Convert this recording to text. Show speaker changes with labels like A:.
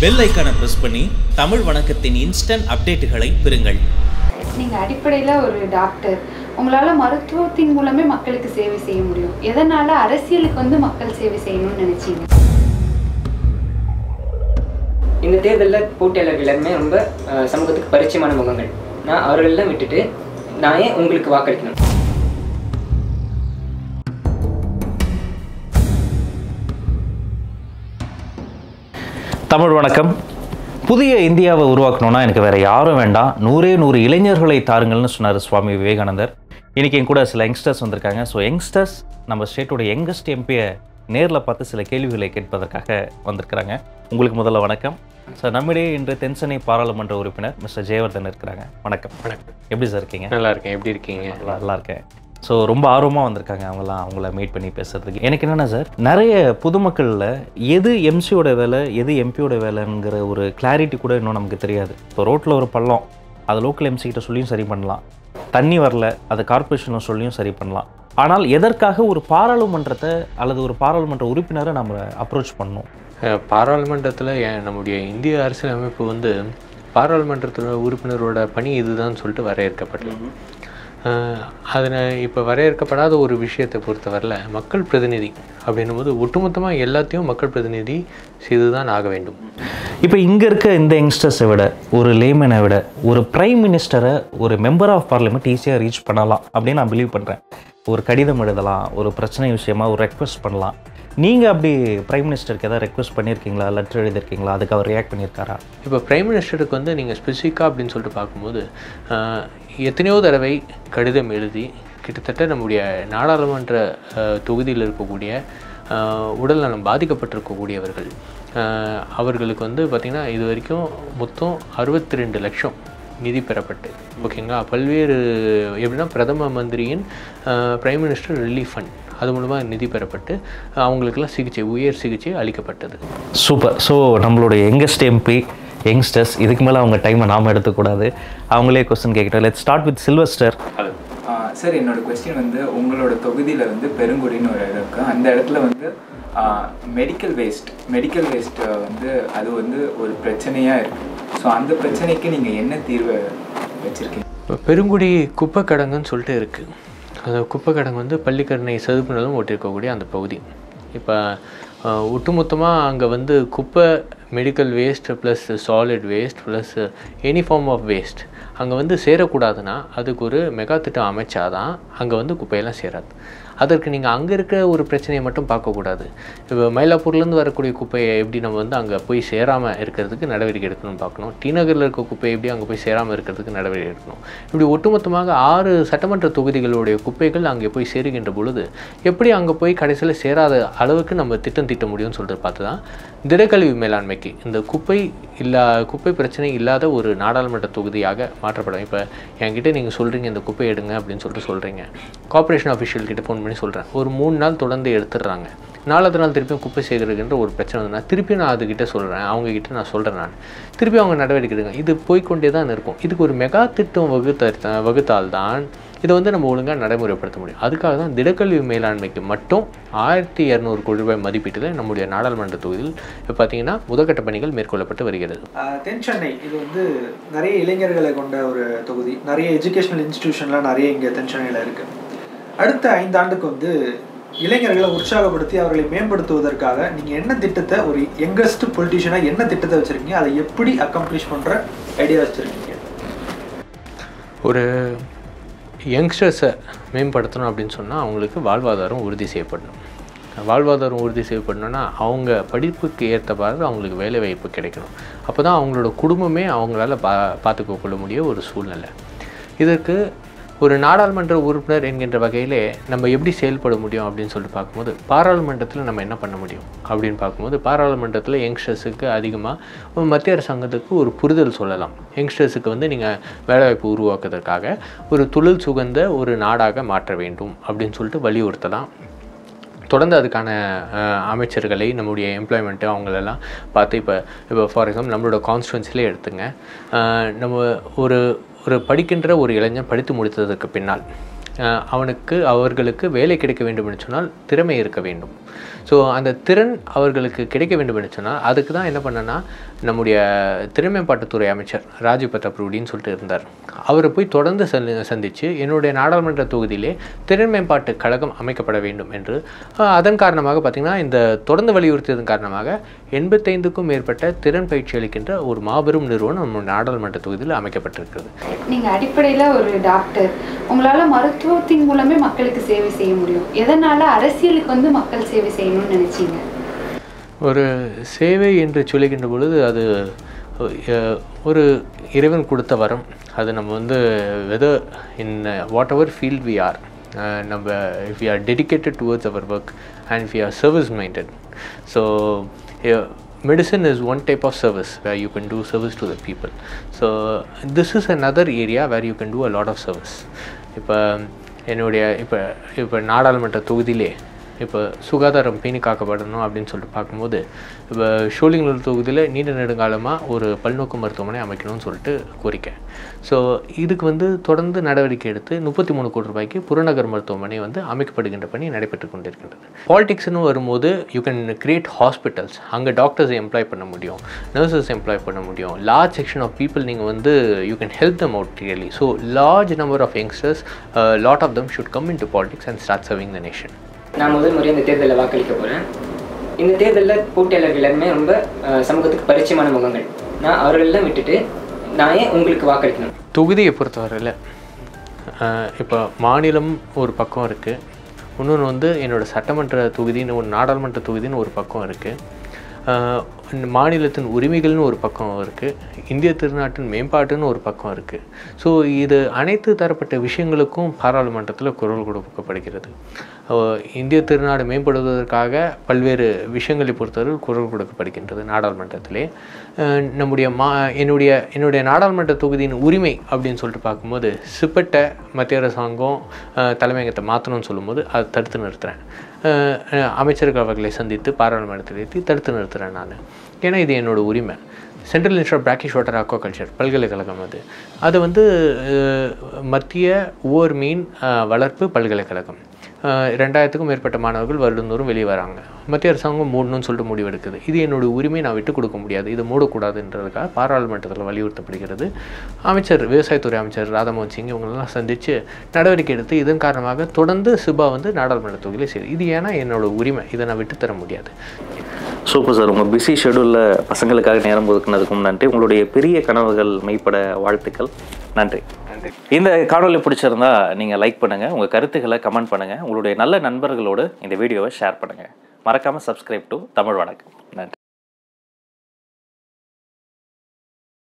A: Bell ஐக்கானை press பண்ணி Tamil வணக்கத்தின் instant அப்டேட்டுகளை பெறுங்கள்.
B: நீங்கள் அடிப்படையில் ஒரு டாக்டர் உங்களால் மருத்துவத்தின் மூலமே மக்களுக்கு சேவை செய்ய முடியும். எதனால் அரசியலுக்கு வந்து மக்கள் சேவை செய்யணும்னு நினச்சிங்க?
C: இந்த தேர்தலில் போட்டியாளர்கள் எல்லாருமே ரொம்ப சமூகத்துக்கு பரிச்சயமான முகங்கள். நான் அவர்களெல்லாம் விட்டுட்டு நான் ஏன் உங்களுக்கு வாக்களிக்கணும்?
D: தமிழ் வணக்கம். புதிய இந்தியாவை உருவாக்கணும்னா எனக்கு வேற யாரும் வேண்டாம். நூறே நூறு இளைஞர்களை தாருங்கள்னு சொன்னார் சுவாமி விவேகானந்தர். இன்னைக்கு என் கூட சில யங்ஸ்டர்ஸ் வந்திருக்காங்க. ஸோ யங்ஸ்டர்ஸ் நம்ம ஸ்டேட்டோட யங்கஸ்ட் எம்பியை நேரில் பார்த்து சில கேள்விகளை கேட்பதற்காக வந்திருக்கிறாங்க. உங்களுக்கு முதல்ல வணக்கம். சார் நம்மிடையே இன்று தென்சென்னை பாராளுமன்ற உறுப்பினர் மிஸ்டர் ஜெயவர்தன் இருக்கிறாங்க. வணக்கம்.
E: வணக்கம்.
D: எப்படி சார் இருக்கீங்க?
E: நல்லா இருக்கேன். எப்படி இருக்கீங்க?
D: நல்லா நல்லா இருக்கேன். ஸோ ரொம்ப ஆர்வமாக வந்திருக்காங்க அவங்களாம் அவங்கள மீட் பண்ணி பேசுறதுக்கு. எனக்கு என்னென்னா சார் நிறைய பொதுமக்களில் எது எம்சியோட வேலை எது எம்பியோட வேலைங்கிற ஒரு கிளாரிட்டி கூட இன்னும் நமக்கு தெரியாது. இப்போ ரோட்டில் ஒரு பள்ளம் அது லோக்கல் எம்சி கிட்ட சொல்லியும் சரி பண்ணலாம். தண்ணி வரல அது கார்ப்பரேஷனை சொல்லியும் சரி பண்ணலாம். ஆனால் எதற்காக ஒரு பாராளுமன்றத்தை அல்லது ஒரு பாராளுமன்ற உறுப்பினரை நம்ம அப்ரோச் பண்ணணும்?
E: அஹ், பாராளுமன்றத்தில் நம்முடைய இந்திய அரசியலமைப்பு வந்து பாராளுமன்றத்தில் உறுப்பினரோட பணி இதுதான் சொல்லிட்டு வரையறுக்கப்பட்டது. அதில் இப்போ வரையறுக்கப்படாத ஒரு விஷயத்தை பொறுத்தவரையில் மக்கள் பிரதிநிதி அப்படின்னும் போது ஒட்டுமொத்தமாக எல்லாத்தையும் மக்கள் பிரதிநிதி செய்து தான் ஆக வேண்டும்.
D: இப்போ இங்கே இருக்க இந்த யங்ஸ்டர்ஸை விட ஒரு லேமனை விட ஒரு பிரைம் மினிஸ்டரை ஒரு மெம்பர் ஆஃப் பார்லிமெண்ட் ஈஸியாக ரீச் பண்ணலாம் அப்படின்னு நான் பிலீவ் பண்ணுறேன் ஒரு கடிதம் எழுதலாம் ஒரு பிரச்சனை விஷயமா ஒரு ரெக்வெஸ்ட் பண்ணலாம். நீங்கள் அப்படி பிரைம் மினிஸ்டருக்கு ஏதாவது ரெக்வஸ்ட் பண்ணியிருக்கீங்களா? லெட்டர் எழுதியிருக்கீங்களா? அதுக்கு அவர் ரியாக்ட் பண்ணியிருக்காரா?
E: இப்போ பிரைம் மினிஸ்டருக்கு வந்து நீங்கள் ஸ்பெசிஃபிக்காக அப்படின்னு சொல்லிட்டு பார்க்கும்போது எத்தனையோ தடவை கடிதம் எழுதி கிட்டத்தட்ட நம்முடைய நாடாளுமன்ற தொகுதியில் இருக்கக்கூடிய உடல் உடல்நலம் பாதிக்கப்பட்டிருக்கக்கூடியவர்கள் அவர்களுக்கு வந்து பார்த்திங்கன்னா இது வரைக்கும் மொத்தம் அறுபத்தி ரெண்டு லட்சம் நிதி பெறப்பட்டு ஓகேங்களா பல்வேறு எப்படின்னா பிரதம மந்திரியின் பிரைம் மினிஸ்டர் ரிலீஃப் ஃபண்ட் அது மூலமாக நிதி பெறப்பட்டு அவங்களுக்கெல்லாம் சிகிச்சை உயர் சிகிச்சை அளிக்கப்பட்டது.
D: சூப்பர். ஸோ நம்மளுடைய யங்கஸ்ட் எம்பி யங்ஸ்டர்ஸ் இதுக்கு மேலே அவங்க டைமை நாம் எடுத்துக்கூடாது. அவங்களே கொஸ்டின் கேட்கட்டும். Let start with Sylvester
F: sir என்னோட கொஸ்டின் வந்து உங்களோட தொகுதியில் வந்து பெருங்குடின்னு ஒரு இடம் இருக்குது அந்த இடத்துல வந்து மெடிக்கல் வேஸ்ட் மெடிக்கல் வேஸ்ட் வந்து அது வந்து ஒரு பிரச்சனையாக இருக்குது ஸோ அந்த பிரச்சனைக்கு நீங்கள் என்ன தீர்வை வச்சுருக்கீங்க?
E: இப்போ பெருங்குடி குப்பை கிடங்குன்னு சொல்லிட்டு இருக்குது அந்த குப்பை கிடங்கு வந்து பள்ளிக்கரணை செதுப்புனலும் நிலம் அந்த பகுதி. இப்போ ஒட்டுமொத்தமாக அங்கே வந்து குப்பை medical waste plus solid waste plus any form of waste அங்கே வந்து சேரக்கூடாதுன்னா அதுக்கு ஒரு மெகா திட்டம் அமைச்சாதான் அங்கே வந்து குப்பையெல்லாம் சேராது. அதற்கு நீங்கள் அங்கே இருக்கிற ஒரு பிரச்சனையை மட்டும் பார்க்கக்கூடாது இப்போ மயிலாப்பூர்லேருந்து வரக்கூடிய குப்பையை எப்படி நம்ம வந்து அங்கே போய் சேராமல் இருக்கிறதுக்கு நடவடிக்கை எடுக்கணும்னு பார்க்கணும். டி நகரில் இருக்க குப்பையை எப்படி அங்கே போய் சேராமல் இருக்கிறதுக்கு நடவடிக்கை எடுக்கணும். இப்படி ஒட்டுமொத்தமாக ஆறு சட்டமன்ற தொகுதிகளுடைய குப்பைகள் அங்கே போய் சேருகின்ற பொழுது எப்படி அங்கே போய் கடைசியில் சேராத அளவுக்கு நம்ம திட்டம் தீட்ட முடியும்னு சொல்லிட்டு பார்த்து தான் திடக்கழிவு மேலாண்மைக்கு இந்த குப்பை இல்லா குப்பை பிரச்சனை இல்லாத ஒரு நாடாளுமன்ற தொகுதியாக மாற்றப்படும். இப்போ என்கிட்ட நீங்கள் சொல்கிறீங்க இந்த குப்பை எடுங்க அப்படின்னு சொல்லிட்டு சொல்கிறீங்க கார்ப்பரேஷன் அஃபிஷியல்கிட்ட ஃபோன் பண்ணி சொல்கிறேன் ஒரு மூணு நாள் தொடர்ந்து எடுத்துடுறாங்க. நாலாவது நாள் திருப்பியும் குப்பை சேகரிக்கின்ற ஒரு பிரச்சனை வந்து திருப்பியும் நான் அதுக்கிட்ட சொல்கிறேன் அவங்கக்கிட்ட நான் சொல்கிறேன் நான். திருப்பி அவங்க நடவடிக்கை எடுங்க இது போய்க்கொண்டே தான் இருக்கும். இதுக்கு ஒரு மெகா திட்டம் வகுத்த வகுத்தால் தான் இதை வந்து நம்ம ஒழுங்காக நடைமுறைப்படுத்த முடியும். அதுக்காக தான் திடக்கல்வி மேலாண்மைக்கு மட்டும் ஆயிரத்தி இரநூறு கோடி ரூபாய் மதிப்பீட்டில் நம்முடைய நாடாளுமன்ற தொகுதியில் இப்போ பார்த்தீங்கன்னா முதற்கட்ட பணிகள் மேற்கொள்ளப்பட்டு வருகிறது.
G: தென் சென்னை. இது வந்து நிறைய இளைஞர்களை கொண்ட ஒரு தொகுதி. நிறைய எஜுகேஷனல் இன்ஸ்டிடியூஷன்லாம் நிறைய இங்கே தென் சென்னையில் இருக்குது அடுத்த ஐந்தாண்டுக்கு வந்து இளைஞர்களை உற்சாகப்படுத்தி அவர்களை மேம்படுத்துவதற்காக நீங்கள் என்ன திட்டத்தை ஒரு யங்கஸ்ட் பொலிட்டிஷியனாக என்ன திட்டத்தை வச்சுருக்கீங்க? அதை எப்படி அக்கம்ப்ளிஷ் பண்ணுற ஐடியா வச்சுருக்கீங்க?
E: ஒரு யங்ஸ்டர்ஸை மேம்படுத்தணும் அப்படின்னு சொன்னால் அவங்களுக்கு வாழ்வாதாரம் உறுதி செய்யப்படணும். வாழ்வாதாரம் உறுதி செய்யப்படணும்னா அவங்க படிப்புக்கு ஏற்றவாறு அவங்களுக்கு வேலை வாய்ப்பு கிடைக்கணும். அப்போ தான் அவங்களோட குடும்பமே அவங்களால பா பார்த்துக்க கொள்ள முடிய ஒரு சூழ்நிலை. இதற்கு ஒரு நாடாளுமன்ற உறுப்பினர் என்கின்ற வகையிலே நம்ம எப்படி செயல்பட முடியும் அப்படின்னு சொல்லிட்டு பார்க்கும்போது பாராளுமன்றத்தில் நம்ம என்ன பண்ண முடியும் அப்படின்னு பார்க்கும்போது பாராளுமன்றத்தில் யங்ஸ்டர்ஸுக்கு அதிகமாக மத்திய அரசாங்கத்துக்கு ஒரு புரிதல் சொல்லலாம். யங்ஸ்டர்ஸுக்கு வந்து நீங்கள் வேலைவாய்ப்பு உருவாக்குவதற்காக ஒரு தொழில் சுகந்த ஒரு நாடாக மாற்ற வேண்டும் அப்படின்னு சொல்லிட்டு வலியுறுத்தலாம். தொடர்ந்து அதுக்கான அமைச்சர்களை நம்முடைய எம்ப்ளாய்மெண்ட்டு அவங்களெல்லாம் பார்த்து இப்போ இப்போ ஃபார் எக்ஸாம்பிள் நம்மளோட கான்ஸ்டுவன்சிலே எடுத்துங்க. நம்ம ஒரு ஒரு படிக்கின்ற ஒரு இளைஞன் படித்து முடித்ததற்கு பின்னால் அவனுக்கு அவர்களுக்கு வேலை கிடைக்க வேண்டும் என்று சொன்னால் திறமை இருக்க வேண்டும். ஸோ அந்த திறன் அவர்களுக்கு கிடைக்க வேண்டும் என்று சொன்னால் அதுக்கு தான் என்ன பண்ணேன்னா நம்முடைய திறமைப்பாட்டுத்துறை அமைச்சர் ராஜீவ் பிரதாப் ரூடின்னு சொல்லிட்டு இருந்தார். அவரை போய் தொடர்ந்து சந்தி சந்தித்து என்னுடைய நாடாளுமன்ற தொகுதியிலே திறன் மேம்பாட்டு கழகம் அமைக்கப்பட வேண்டும் என்று அதன் காரணமாக பார்த்திங்கன்னா இந்த தொடர்ந்து வலியுறுத்தியதன் காரணமாக எண்பத்தைந்துக்கும் மேற்பட்ட திறன் பயிற்சி அளிக்கின்ற ஒரு மாபெரும் நிறுவனம் நம்ம நாடாளுமன்ற தொகுதியில் அமைக்கப்பட்டிருக்கிறது.
B: நீங்கள் அடிப்படையில் ஒரு டாக்டர். உங்களால் மருத்துவத்தின் மூலமே மக்களுக்கு சேவை செய்ய முடியும். எதனால் அரசியலுக்கு வந்து மக்கள் சேவை செய்யணும்னு நினச்சிங்க?
E: ஒரு சேவை என்று சொல்லுகின்ற பொழுது அது ஒரு இறைவன் கொடுத்த வரம். அது நம்ம வந்து whether in whatever field we are நம்ம if you are dedicated towards our work and if you are service minded so medicine is one type of service where you can do service to the people. So this is another area where you can do a lot of service. இப்போ என்னுடைய இப்போ இப்போ நாடாளுமன்ற தொகுதியிலே இப்போ சுகாதாரம் பேணி காக்கப்படணும் அப்படின்னு சொல்லிட்டு பார்க்கும்போது இப்போ ஷோலிங்கலூர் தொகுதியில் நீண்ட நெடுங்காலமாக ஒரு பல்நோக்கு மருத்துவமனை அமைக்கணும்னு சொல்லிட்டு கோரிக்கை. ஸோ இதுக்கு வந்து தொடர்ந்து நடவடிக்கை எடுத்து முப்பத்தி மூணு கோடி ரூபாய்க்கு புறநகர் மருத்துவமனை வந்து அமைக்கப்படுகின்ற பணி நடைபெற்று கொண்டிருக்கின்றது. பாலிடிக்ஸ்னு வரும்போது யூ கேன் கிரியேட் ஹாஸ்பிட்டல்ஸ் அங்கே டாக்டர்ஸ் எம்ப்ளாய் பண்ண முடியும் நர்சஸ் எம்ப்ளாய் பண்ண முடியும். லார்ஜ் செக்ஷன் ஆஃப் பீப்புள் நீங்கள் வந்து you can help them out really so large number of youngsters lot of them should come in to politics and start serving the nation
C: நான் முதல் முறை இந்த தேர்தலில் வாக்களிக்க போகிறேன் இந்த தேர்தலில் போட்டியாளர்கள் எல்லாருமே ரொம்ப சமூகத்துக்கு பரிச்சயமான முகங்கள். நான் அவர்களெல்லாம் விட்டுட்டு நான் ஏன் உங்களுக்கு வாக்களிக்கணும்?
E: தொகுதியை பொறுத்தவரையில் இப்போ மாநிலம் ஒரு பக்கம் இருக்குது இன்னொன்று வந்து என்னோடய சட்டமன்ற தொகுதின்னு ஒரு நாடாளுமன்ற தொகுதின்னு ஒரு பக்கம் இருக்குது மாநிலத்தின் உரிமைகள்னு ஒரு பக்கம் இருக்குது இந்திய திருநாட்டின் மேம்பாட்டுன்னு ஒரு பக்கம் இருக்குது ஸோ இது அனைத்து தரப்பட்ட விஷயங்களுக்கும் பாராளுமன்றத்தில் குரல் கொடுக்கப்படுகிறது. இந்திய திருநாடு மேம்படுவதற்காக பல்வேறு விஷயங்களை பொறுத்தவரை குரல் கொடுக்கப்படுகின்றது நாடாளுமன்றத்திலே. நம்முடைய மா என்னுடைய என்னுடைய நாடாளுமன்ற தொகுதியின் உரிமை அப்படின்னு சொல்லிட்டு பார்க்கும்போது சிப்பட்ட மத்திய அரசாங்கம் தலைமையகத்தை மாற்றணும்னு சொல்லும்போது அதை தடுத்து நிறுத்துகிறேன் அமைச்சர்கள் அவர்களை சந்தித்து பாராளுமன்றத்தில் ஏற்றி தடுத்து நிறுத்துகிறேன் நான். ஏன்னா இது என்னோடய உரிமை. Central institute brackish water aquaculture பல்கலைக்கழகம் அது. அது வந்து மத்திய ஓர் மீன் வளர்ப்பு பல்கலைக்கழகம். ரெண்டாயிரத்துக்கும் மேற்பட்ட மாணவர்கள் வருடந்தோறும் வெளியே வராங்க. மத்திய அரசாங்கம் மூடணும்னு சொல்லிட்டு முடிவெடுக்குது. இது என்னோட உரிமை நான் விட்டு கொடுக்க முடியாது. இதை மூடக்கூடாதுன்றதுக்காக பாராளுமன்றத்தில் வலியுறுத்தப்படுகிறது. அமைச்சர் விவசாயத்துறை அமைச்சர் ராதாமோகன் சிங் இவங்களெல்லாம் சந்தித்து நடவடிக்கை எடுத்து இதன் காரணமாக தொடர்ந்து சிபா வந்து நாடாளுமன்ற தொகுதியில் செய்யுது இது ஏன்னா என்னோட உரிமை. இதை நான் விட்டு தர முடியாது.
D: Super sir. உங்கள் பிஸி ஷெடியூலில் பசங்களுக்காக நேரம் ஒதுக்குனதுக்கும் நன்றி. உங்களுடைய பெரிய கனவுகள் மெய்ப்பட வாழ்த்துக்கள். நன்றி. இந்த காணொலி பிடிச்சிருந்தா நீங்கள் லைக் பண்ணுங்கள் உங்கள் கருத்துக்களை கமெண்ட் பண்ணுங்கள் உங்களுடைய நல்ல நண்பர்களோடு இந்த வீடியோவை ஷேர் பண்ணுங்கள் மறக்காமல் சப்ஸ்கிரைப் டு தமிழ் வணக்கம். நன்றி.